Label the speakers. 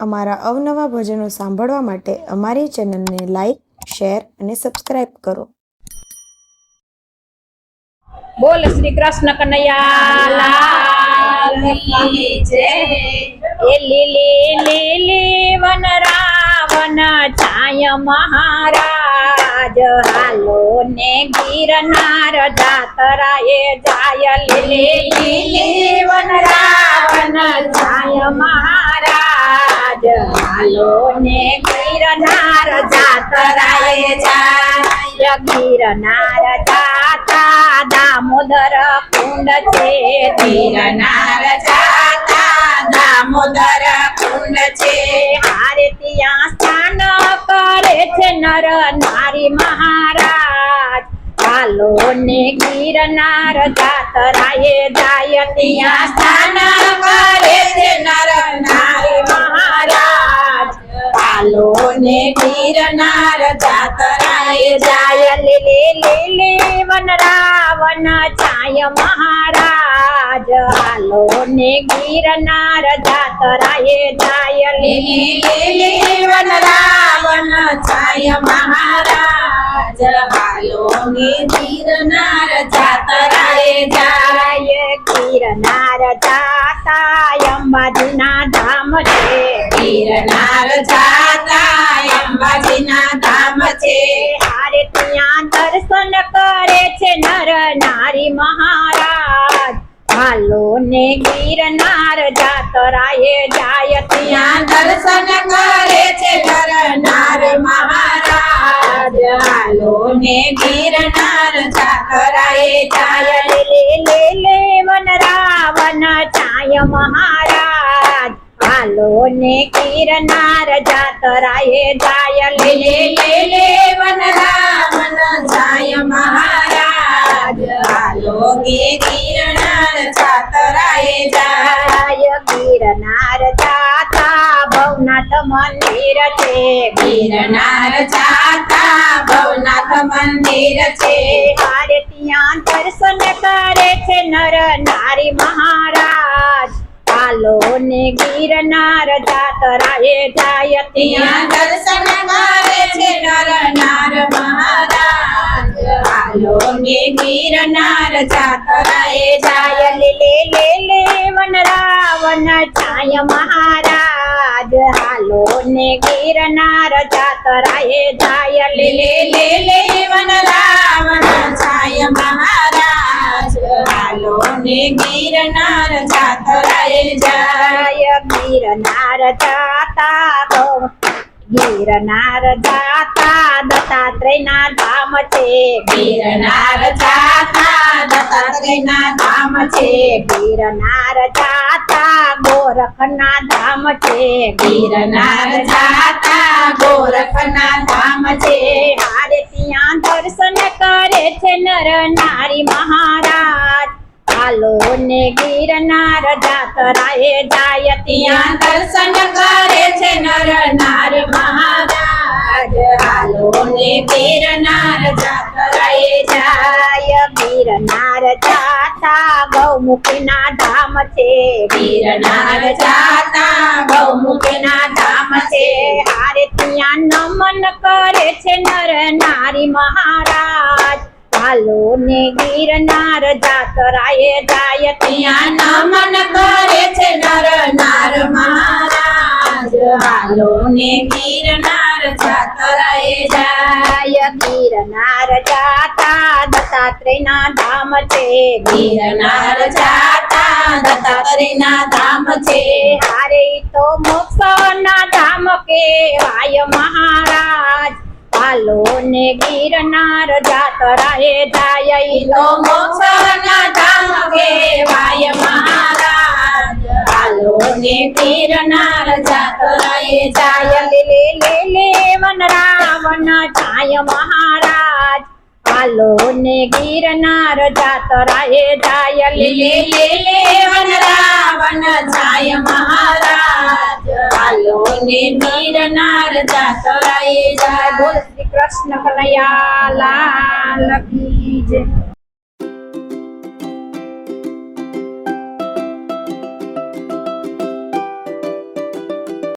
Speaker 1: અમારા અવનવા ભજનો સાંભળવા માટે અમારી ચેનલને લાઈક, શેર અને સબસ્ક્રાઇબ કરો
Speaker 2: બોલ શ્રી કૃષ્ણ કનૈયા જય. લીલી લીલી મહારાજ હાલો ને ગિરનાર જાતરાય જાય ગિરનાર જાતા દામોદર કુંડ છે ગિરનાર જાતા દામોદર કુંડ છે હારે ત્યાં સ્નાન કરે છે નર નારી મહારાજ હાલો ને ગિરનાર જાતરાય જાય ત્યાં સ્નાન હાલો જાતરાય જાય. લે લે લે લે વન રાવણ છાય મહારાજ. હાલો ને ગિરનાર જાતરાએ લે લે લે વન રાવણ છાય મહારાજ. હાલો ગીરનાર જાતરાય જાય. ગીરનાર જાતાય અંબાજીના ધામ છે. ગીરનાર જાતા છે નર નારી મહારાજ. હાલો ને ગિરનાર જાતરાએ જાય ત્યાં દર્શન કરે છે નર નાર મહારાજ. હાલો ને ગિરનાર જાતરાએ જાય. લે લે લે, વન રાવણ છાય મહારાજ. હાલો ને ગિરનાર જાતરાએ જાય. લે લે લે વન રાવણ છાય મહારાજ. હાલો ગે ગિરનાર છાતરાય જાય ગિરનાર જાતા ભવનાથ મંદિર છે. ગિરનાર જાતા ભવનાથ મંદિર છે. હારે ત્યાં દર્શન કરે છે નર નારી મહારાજ. હાલો ને ગિરનાર જાતરાએ જાય ત્યાં દર્શન કરે છે નર નાર મહારાજ. હાલો ને ચાતરાએ જાય લે લે લે લે વન રાવણ છાય મહારાજ હાલો ને ગીરનાર ચાતરાએ જાય લે લે લે લે વન રાવણ છાય મહારાજ હાલો ને ગીરનાર ચાતરાએ જાય ગીરનાર ચાતા ગિરનાર જાતા દત્તાત્રેયના ધામ છે ગિરનાર જાતા દત્તાત્રેયના ધામ છે ગિરનાર જાતા ગોરખના ધામ છે ગિરનાર જાતા ગોરખના ધામ છે હારે ત્યાં દર્શન કરે છે નર નારી મહારાજ હાલો ને ગિરનાર જાતરાએ જાય ત્યાં દર્શન કરે છે નર નાર મહારાજ. હાલો ને ગિરનાર જાતરાએ જાય ગિરનાર જાતા ગૌમુખીના ધામ છે. ગિરનાર જાતા ગૌમુખીના ધામ છે. હારે ત્યાં નમન કરે છે નર નારી મહારાજ. હાલો ને ગિરનાર જાતરાએ જાય ત્યાં નમન કરે છે નર નાર મહારાજ. હાલો ને ગિરનાર જાતરાએ જાય ગિરનાર જાતા દત્તાત્રેયના ધામ છે. ગિરનાર જાતા દત્તાત્રેયના ધામ છે. હારે તો મોક્ષના ધામ કેવાય મહારાજ. હાલો ને ગિરનાર જાતરાએ જાય ઈ તો મોક્ષના ધામ કેવાય મહારાજ. હાલો ને ગિરનાર જાતરાએ જાય લે લે લે વન રાવણ જાય મહારાજ. હાલો ને ગિરનાર જાતરાએ જાય લે લે લે વન રાવણ જાય મહારાજ. હાલો ને ગિરનાર જાતરાએ જાય. બોલ શ્રી કૃષ્ણ કનૈયા લાલ કી